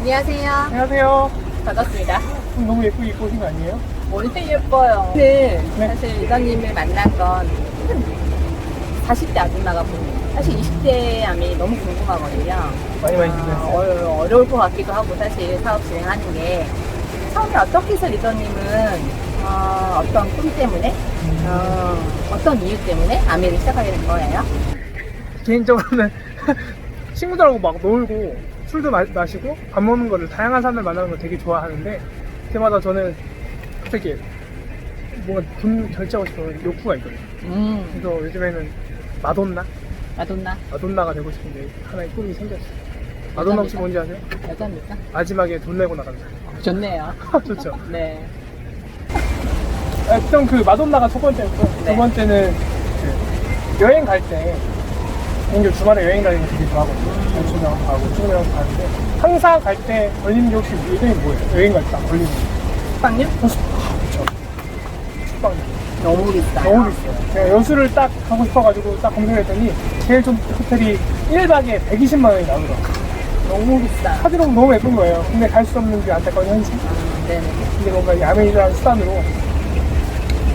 안녕하세요. 안녕하세요. 반갑습니다. 너무 예쁘게 입고 오신 거 아니에요? 오늘 예뻐요. 오늘 네. 사실 리더님을 만난 건 40대 아줌마가 보는 사실 20대 암이 너무 궁금하거든요. 많이 많이 아. 어, 어려울 것 같기도 하고 사실 사업 진행하는 게 처음에 어떻게 해서 리더님은 어, 떤꿈 때문에 어, 떤 이유 때문에 아미를 시작하게 된 거예요? 개인적으로는 친구들하고 막 놀고 술도 마, 마시고 밥 먹는 거를 다양한 사람들 만나는 걸 되게 좋아하는데 그때마다 저는 갑자기 뭔가 돈 결제하고 싶은 욕구가 있거든요. 음, 그래서 요즘에는 마돈나? 마돈나 마돈나가 되고 싶은데 하나의 꿈이 생겼어요. 마돈나 혹시 뭔지 아세요? 여자입니까? 마지막에 돈 내고 나간다. 좋네요. 좋죠. 네. 아, 일단 그 마돈나가 첫 번째였고 네. 두 번째는 그 여행 갈 때 개인적으로 주말에 여행 가는 거 되게 좋아하거든요. 연출명 가고 친구랑 가는데 항상 갈 때 걸리는 게 혹시 예정이 뭐예요? 여행 갈 때 걸리는 게. 숙박료? 그렇죠. 숙박료. 너무 비싸요. 너무 비싸요. 제가 여수를 딱 가고 싶어가지고 딱 검색했더니 제일 좀 호텔이 1박에 120만 원이 나오더라고요. 너무 비싸. 사진으로 너무 예쁜 거예요. 근데 갈 수 없는 게 안타까운 현실. 아, 네네. 근데 뭔가 이 아메리카는 수단으로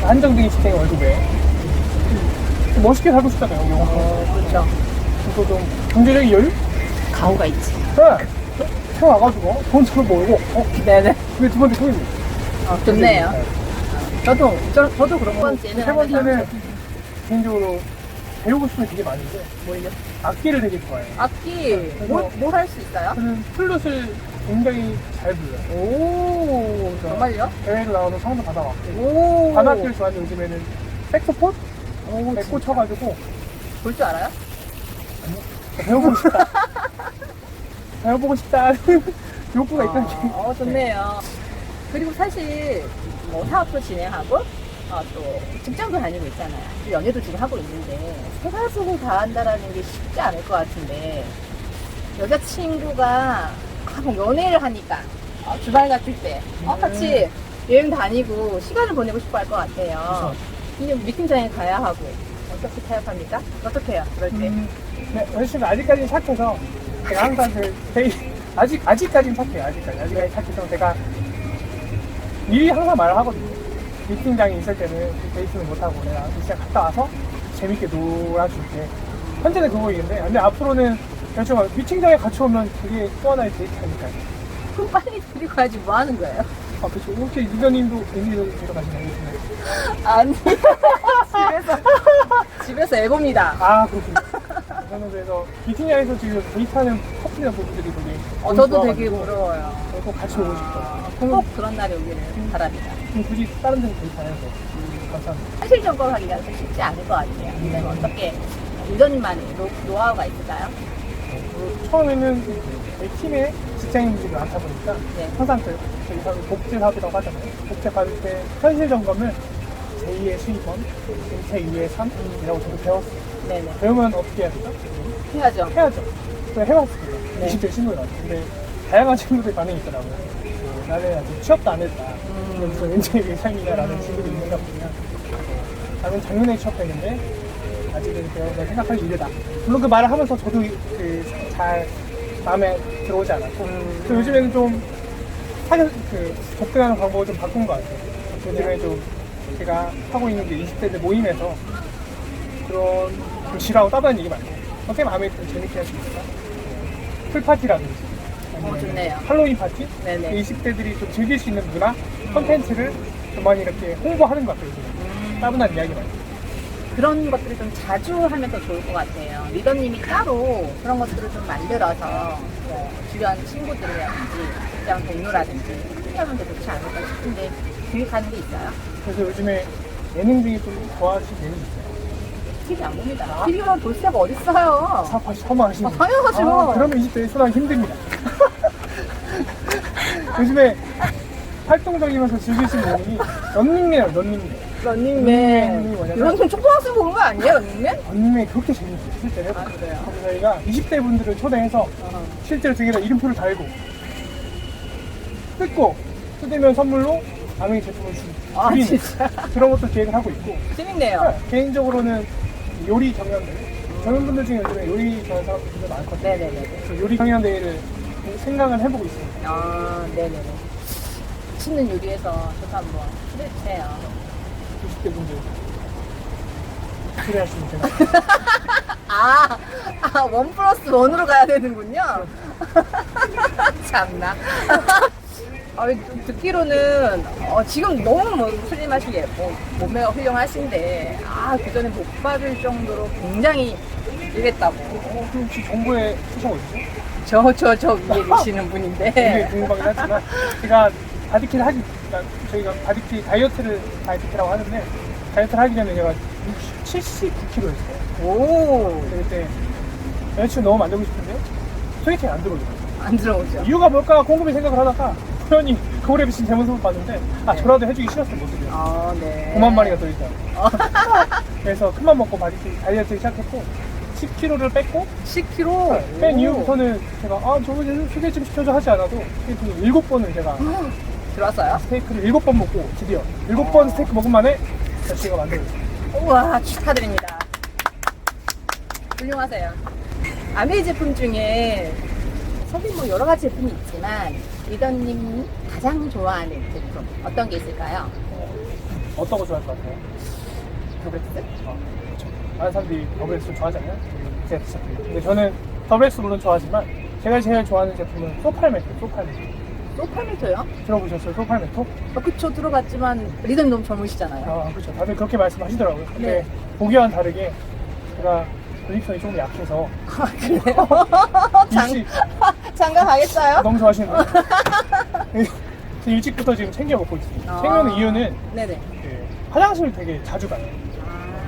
한정적인 직장의 월급에 좀 멋있게 살고 싶잖아요. 영화. 어, 그렇죠. 그래서 좀 경제적인 여유? 가오가 있지. 네. 태어나가지고 돈 잘 벌고 어? 네네. 그게 두 번째 꿈입니다. 어, 좋네요. 저도, 저, 저도 그런 첫 번째는. 세 번째는 개인적으로 배우고 싶은 게 되게 많은데 뭘요? 악기를 되게 좋아해요. 악기, 뭘, 뭘할수 있어요? 저는 플룻을 굉장히 잘 불러요. 오, 정말요? 대회도 나와서 상도 받아왔고 오. 관악기를 좋아하는데 요즘에는 색소폰? 오, 에 진짜. 꽂혀가지고 볼줄 알아요? 배워보고 싶다. 배워보고 싶다. 욕구가 있다는 게. 어, 좋네요. 그리고 사실, 뭐, 사업도 진행하고, 어, 또, 직장도 다니고 있잖아요. 또 연애도 지금 하고 있는데, 세 가지를 다 한다라는 게 쉽지 않을 것 같은데, 여자친구가, 아, 뭐 연애를 하니까, 어, 주말 같을 때, 어, 같이 여행 다니고, 시간을 보내고 싶어 할 것 같아요. 근데 미팅장에 가야 하고, 어떻게 타협합니까? 어떻게 해요, 그럴 때? 음, 네, 여자친구 아직까지는 착해서 제가 항상 그 데이 아직 아직까지는 착해요. 아직까지 아직까지 착해서 제가 미리 항상 말을 하거든요. 미팅장에 있을 때는 그 데이트는 못 하고 내가 미팅 갔다 와서 재밌게 놀아줄게. 현재는 그거 있는데 근데 앞으로는 여자친구가 미팅장에 같이 오면 그게 또 하나의 데이트니까요. 그럼 빨리 데리고 가야지 뭐 하는 거예요? 아 그렇죠. 혹시 유전님도 데려가시나요? 요즘에? 아니 집에서 집에서 애봅니다. 아 그렇군요. 저는 그래서 미팅장에서 지금 데이트하는 커플이나 부부들이 되게 어, 저도 되게 부러워요. 꼭 같이 오고. 아, 그러면 꼭 그런 날이 오기를 바랍니다. 그럼 굳이 다른 데서 데이트 안 해서 감사합니다. 사실 점검하기가 좀 쉽지 않을 것 같아요. 근데 어떻게 유전만의 노, 노하우가 있을까요? 그리고 처음에는 저희 팀에 직장인분들이 많다 보니까 네. 항상 그 저희 사업 복지 사업이라고 하잖아요. 복지 받을 때 현실 점검을 제2의 수입원, 제2의 삶이라고 저도 배웠어요. 네네. 배우면 어떻게 해야 되죠? 해야죠. 해야죠. 그래서 해봤어요. 네. 20대 친구들 한테. 근데 다양한 친구들 반응이 있더라고요. 어, 나는 아직 취업도 안 했다. 음. 그래서 왠지 왜 삶이냐라는 친구들이 있는가 보면 어, 나는 작년에 취업했는데 아직은 배우면 생각하기 이르다. 물론 그 말을 하면서 저도 그 잘 마음에 들어오지 않았고 음. 그래서 요즘에는 좀 사겨, 그 접근하는 방법을 좀 바꾼 것 같아요. 요즘에 좀 제가 하고 있는 게 20대들 모임에서 그런 좀 지라고 따다는 얘기 많고 어떻게 마음에 좀 재밌게 할 수 있을까? 풀파티라든지 어, 좋네요. 할로윈 파티? 네네. 20대들이 좀 즐길 수 있는 문화, 콘텐츠를 좀 많이 이렇게 홍보하는 것 같아요. 음, 따분한 이야기 많이. 그런 것들을 좀 자주 하면 더 좋을 것 같아요. 리더님이 따로 그런 것들을 좀 만들어서 뭐 주변 친구들이라든지 직장 동료라든지 하면 더 좋지 않을까 싶은데 계획하는 게 있어요? 그래서 요즘에 예능 중에 좀 좋아하시는 예능이 있어요. TV 안 봅니다. TV만 볼 새가 어딨어요? 사업하시는 아, 당연하죠. 아, 그러면 20대에 순하기 힘듭니다. 요즘에 활동적이면서 있는 예능이 런닝맨이에요, 런닝맨. 런닝맨. 뭐냐면- 이건 좀 초등학생 보는 거 아니에요, 런닝맨? 런닝맨이 그렇게 재밌어요, 실제로. 아, 그래요? 그래서 저희가 20대 분들을 초대해서 어. 실제로 저기다 이름표를 달고 뜯고 뜯으면 선물로 아메이 제품을 주, 아, 진짜. 그런 것도 기획을 하고 있고 재밌네요. 네, 개인적으로는 요리 경연대 경연분들 중에 요즘에 요리 좋아하는 사람들이 많거든요 네네네. 그래서 요리 경연대회를 생각을 해보고 있습니다. 아, 네네네. 맛있는 요리에서 저도 한번 초대해주세요. 20대 분들 기대하시면 제가 아, 아, 원 플러스 원으로 가야 되는군요. 참나. 아, 듣기로는 어, 지금 너무 뭐 슬림하시게 뭐, 몸매가 훌륭하신데 아 그전에 못 받을 정도로 굉장히 이랬다고 어, 그럼 혹시 정부에 쓰셔 어디죠? 저 저 저 위에 계시는 굉장히 분인데 궁금하긴 하지만 제가 바디키를 하기 그러니까 저희가 바디키 다이어트를 바디키라고 하는데 다이어트를 하기 전에 제가 79kg였어요. 오 그때 여자친구 너무 만들고 싶은데 소개팅이 안 들어오더라고요. 안 들어오죠. 이유가 뭘까 곰곰이 생각을 하다가 우연히 거울에 비친 제 모습을 봤는데 아 네. 저라도 해주기 싫었어요 모습이. 아 네. 5만 마리가 더 있다. 그래서 큰맘 먹고 바디키 다이어트 시작했고 10kg를 뺐고 10kg. 뺀 이후부터는 제가 아 저번에 소개 좀 시켜줘 하지 않아도 스테이크를 일곱 번을 제가 들어왔어요? 스테이크를 일곱 번 먹고 드디어 일곱 번 스테이크 먹은 만에 제가 만들고 있어요. 우와 축하드립니다. 훌륭하세요. 아메이 제품 중에 사실 뭐 여러 가지 제품이 있지만 리더님이 가장 좋아하는 제품 어떤 게 있을까요? 어떤 거 좋아할 것 같아요? 더블스? 어, 그렇죠. 많은 사람들이 더블엑스 좋아하잖아요. 제가 제품. 근데 저는 더블엑스 물론 좋아하지만 제가 제일 좋아하는 제품은 소팔메토, 소팔메토. 소팔메토요? 들어보셨어요? 소팔메토? 어, 그쵸 들어갔지만 리더님 너무 젊으시잖아요. 아, 그렇죠. 다들 그렇게 말씀하시더라고요. 근데 네. 보기와는 다르게 제가 근육성이 조금 약해서 아 그래요? 장, 일찍 장가 가겠어요? 너무 좋아하시는 거예요. 일찍부터 지금 챙겨 먹고 있습니다. 아. 챙겨는 이유는 네네. 그 화장실 되게 자주 가요.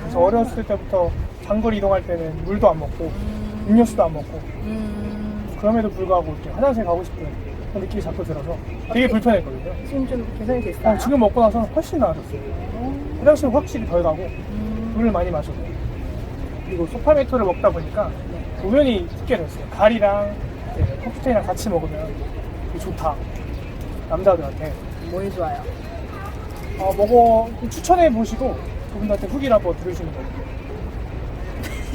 그래서 어렸을 때부터 장거리 이동할 때는 물도 안 먹고 음, 음료수도 안 먹고 음, 그럼에도 불구하고 이렇게 화장실 가고 싶은 그런 느낌이 자꾸 들어서 되게 불편했거든요. 지금 좀 개선이 됐어요? 어, 지금 먹고 나서는 훨씬 나아졌어요. 음, 화장실 확실히 덜 가고 음, 물을 많이 마셔도 그리고 소파메토를 먹다 보니까 네. 우연히 듣게 됐어요. 가리랑 이제 컵스테이랑 같이 먹으면 되게 좋다. 남자들한테 뭐에 좋아요? 어, 먹어 추천해 보시고 그분들한테 후기를 한번 들으시는 거예요.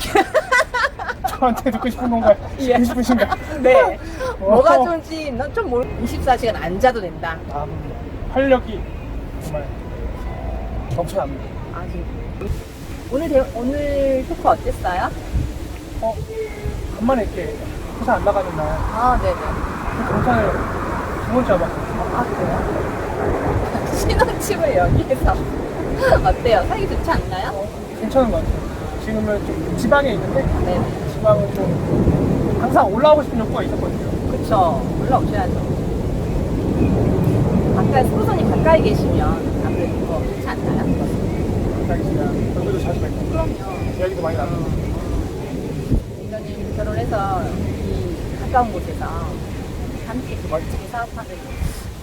저한테 듣고 싶은 건가요? 예. 듣고 싶으신가? 네. 어. 뭐가 좋은지 난좀 모르. 24시간 안 자도 된다. 아, 활력이 정말 넘쳐납니다. 아, 지금. 오늘 대, 오늘 토크 어땠어요? 어, 간만에 이렇게 회사 안 나가는 날 아, 네네. 경찰을 두 번째 와봤어요. 아, 그래요? 신혼집을 여기에서. 어때요? 살기 좋지 않나요? 어, 괜찮은 것 같아요. 지금은 좀 지방에 있는데 네네. 지방은 좀 항상 올라오고 싶은 욕구가 있었거든요. 그쵸. 올라오셔야죠. 가까이, 스포선이 가까이 계시면 아무래도 더 좋지 않나요? 자기 씨가 얼굴도 자주 뵙고 그럼요. 이야기도 많이 나누고 이거님 결혼해서 이 가까운 곳에서 함께 멋지게 사업하는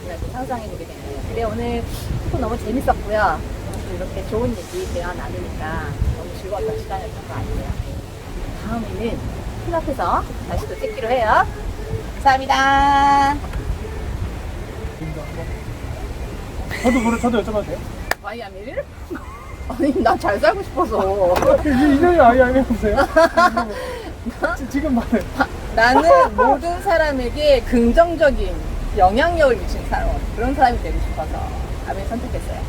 그날도 상상해보게 되네요. 근데 오늘 토크 너무 재밌었고요. 또 이렇게 좋은 얘기 대화 나누니까 너무 즐거웠던 시간이었던 것 같아요. 다음에는 큰 앞에서 다시 또 찍기로 해요. 감사합니다. 저도 모르 저도 여쭤봐도 돼요? 마이아미를? 아니 나 잘 살고 싶어서 이 인연이 아예 안 해보세요. 지금 말해. 나는 모든 사람에게 긍정적인 영향력을 미치는 사람 그런 사람이 되고 싶어서 아멘 선택했어요.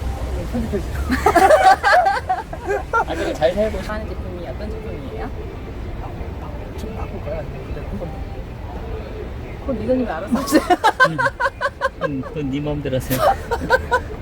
편집해주세요. 아직 잘 살고 하는 제품이 어떤 제품이에요? 좀 바꿀까요? 한 번? 그건 리더님이 알아서 하세요. 음, 그건 네 마음대로 하세요.